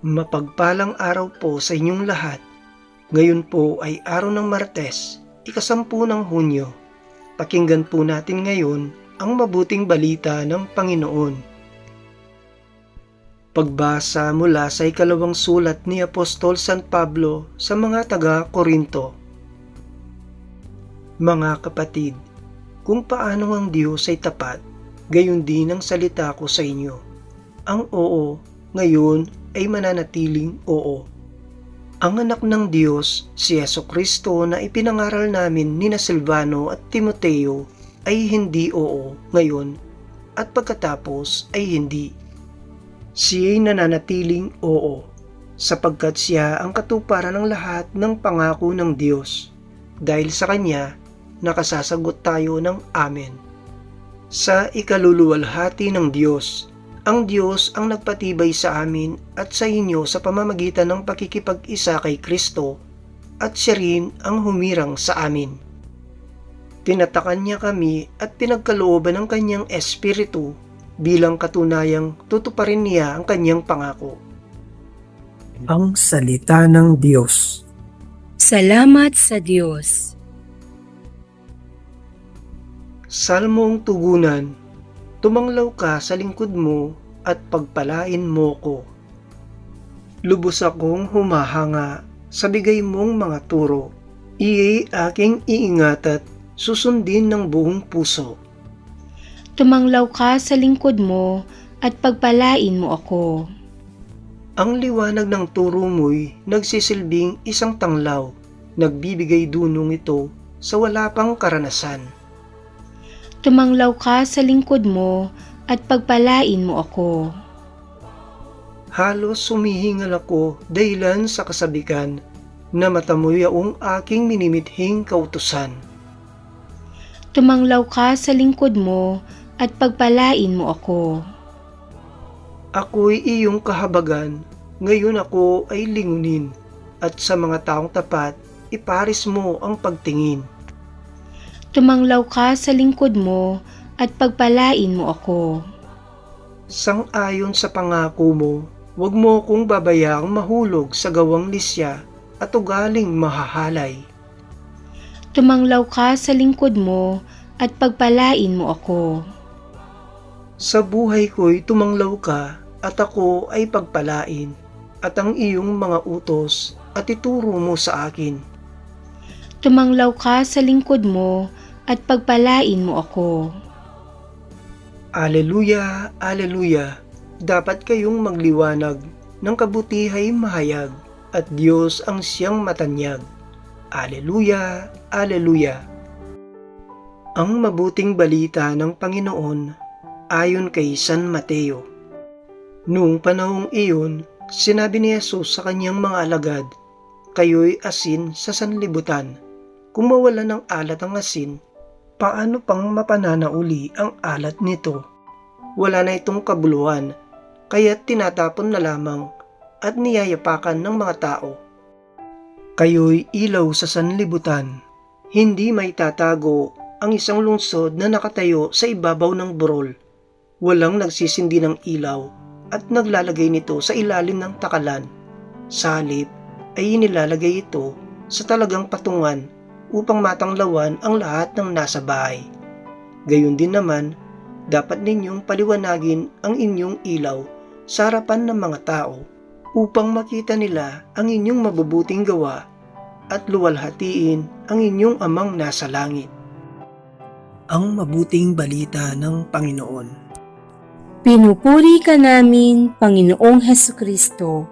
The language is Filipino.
Mapagpalang araw po sa inyong lahat. Ngayon po ay araw ng Martes, ikasampu ng Hunyo. Pakinggan po natin ngayon ang mabuting balita ng Panginoon. Pagbasa mula sa ikalawang sulat ni Apostol San Pablo sa mga taga-Korinto. Mga kapatid, kung paano ang Diyos ay tapat, gayon din ang salita ko sa inyo. Ang oo, ngayon ay mananatiling oo. Ang anak ng Diyos, si Yeso Kristo na ipinangaral namin ni Silvano at Timoteo ay hindi oo ngayon at pagkatapos ay hindi. Siya ay nananatiling oo sapagkat siya ang katuparan ng lahat ng pangako ng Diyos. Dahil sa Kanya, nakasasagot tayo ng Amen. Sa ikaluluwalhati ng Diyos, ang Diyos ang nagpatibay sa amin at sa inyo sa pamamagitan ng pakikipag-isa kay Kristo at siya rin ang humirang sa amin. Tinatakan niya kami at pinagkalooban ng kanyang espiritu bilang katunayang tutuparin niya ang kanyang pangako. Ang Salita ng Diyos Salamat sa Diyos. Salmong tugunan, tumanglaw ka sa lingkod mo at pagpalain mo ko. Lubos akong humahanga sa bigay mong mga turo. Iya'y aking iingat at susundin ng buong puso. Tumanglaw ka sa lingkod mo at pagpalain mo ako. Ang liwanag ng turo mo'y nagsisilbing isang tanglaw, nagbibigay dunong ito sa wala pang karanasan. Tumanglaw ka sa lingkod mo at pagpalain mo ako. Halos sumihingal ako dahilan sa kasabikan na matamoy ang aking minimithing kautusan. Tumanglaw ka sa lingkod mo at pagpalain mo ako. Ako'y iyong kahabagan, ngayon ako ay lingunin, at sa mga taong tapat, iparis mo ang pagtingin. Tumanglaw ka sa lingkod mo at pagpalain mo ako. Sang-ayon sa pangako mo, huwag mo kong babayaang mahulog sa gawang lisya at ugaling mahahalay. Tumanglaw ka sa lingkod mo at pagpalain mo ako. Sa buhay ko'y tumanglaw ka at ako ay pagpalain at ang iyong mga utos at ituro mo sa akin. Tumanglaw ka sa lingkod mo at pagpalain mo ako. Aleluya, aleluya. Dapat kayong magliwanag ng kabutihay mahayag at Diyos ang siyang matanyag. Aleluya, aleluya. Ang mabuting balita ng Panginoon ayon kay San Mateo. Noong panahong iyon, sinabi ni Jesus sa kanyang mga alagad, Kayo'y asin sa sanlibutan. Kung mawala ng alat ang asin, paano pang mapananauli ang alat nito? Wala na itong kabuluhan, kaya tinatapon na lamang at niyayapakan ng mga tao. Kayo'y ilaw sa sanlibutan, hindi may tatago ang isang lungsod na nakatayo sa ibabaw ng burol. Walang nagsisindi ng ilaw at naglalagay nito sa ilalim ng takalan. Sa ay inilalagay ito sa talagang patungan upang matanglawan ang lahat ng nasa bahay. Gayon din naman, dapat ninyong paliwanagin ang inyong ilaw sa harapan ng mga tao upang makita nila ang inyong mabubuting gawa at luwalhatiin ang inyong amang nasa langit. Ang mabuting balita ng Panginoon. Pinupuri ka namin, Panginoong Heso Kristo.